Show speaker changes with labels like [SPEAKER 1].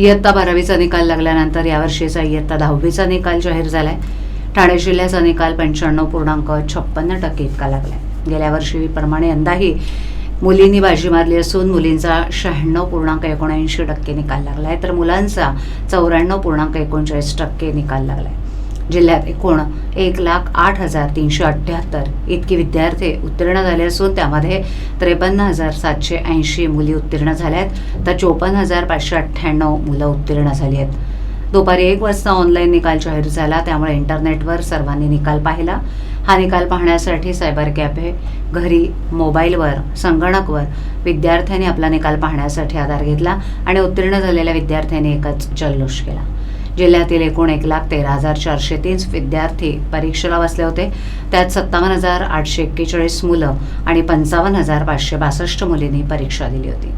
[SPEAKER 1] इयत्ता बारावीचा निकाल लागल्यानंतर यावर्षीचा इयत्ता दहावीचा निकाल जाहीर झालाय. ठाणे जिल्ह्याचा निकाल पंच्याण्णव पूर्णांक छप्पन्न टक्के इतका लागलाय. गेल्या वर्षीप्रमाणे यंदाही मुलींनी बाजी मारली असून मुलींचा शहाण्णव पूर्णांक एकोणऐंशी टक्के निकाल लागलाय. तर मुलांचा चौऱ्याण्णव पूर्णांक एकोणचाळीस टक्के निकाल लागलाय. जिल्ह्यात एकूण एक लाख आठ हजार तीनशे अठ्ठ्याहत्तर इतकी विद्यार्थी उत्तीर्ण झाले असून त्यामध्ये त्रेपन्न हजार सातशे ऐंशी मुली उत्तीर्ण झाल्या आहेत. तर चोपन्न हजार पाचशे अठ्ठ्याण्णव मुलं उत्तीर्ण झाली आहेत. दुपारी एक वाजता ऑनलाईन निकाल जाहीर झाला. त्यामुळे इंटरनेटवर सर्वांनी निकाल पाहिला. हा निकाल पाहण्यासाठी सायबर कॅफे घरी मोबाईलवर संगणकवर विद्यार्थ्यांनी आपला निकाल पाहण्यासाठी आधार घेतला आणि उत्तीर्ण झालेल्या विद्यार्थ्यांनी एकच जल्लोष केला. जिल्ह्यातील एकूण एक लाख तेरा हजार चारशे तीस विद्यार्थी परीक्षेला बसले होते. त्यात सत्तावन्न हजार आठशे एक्केचाळीस मुलं आणि पंचावन्न हजार पाचशे बासष्ट मुलींनी परीक्षा दिली होती.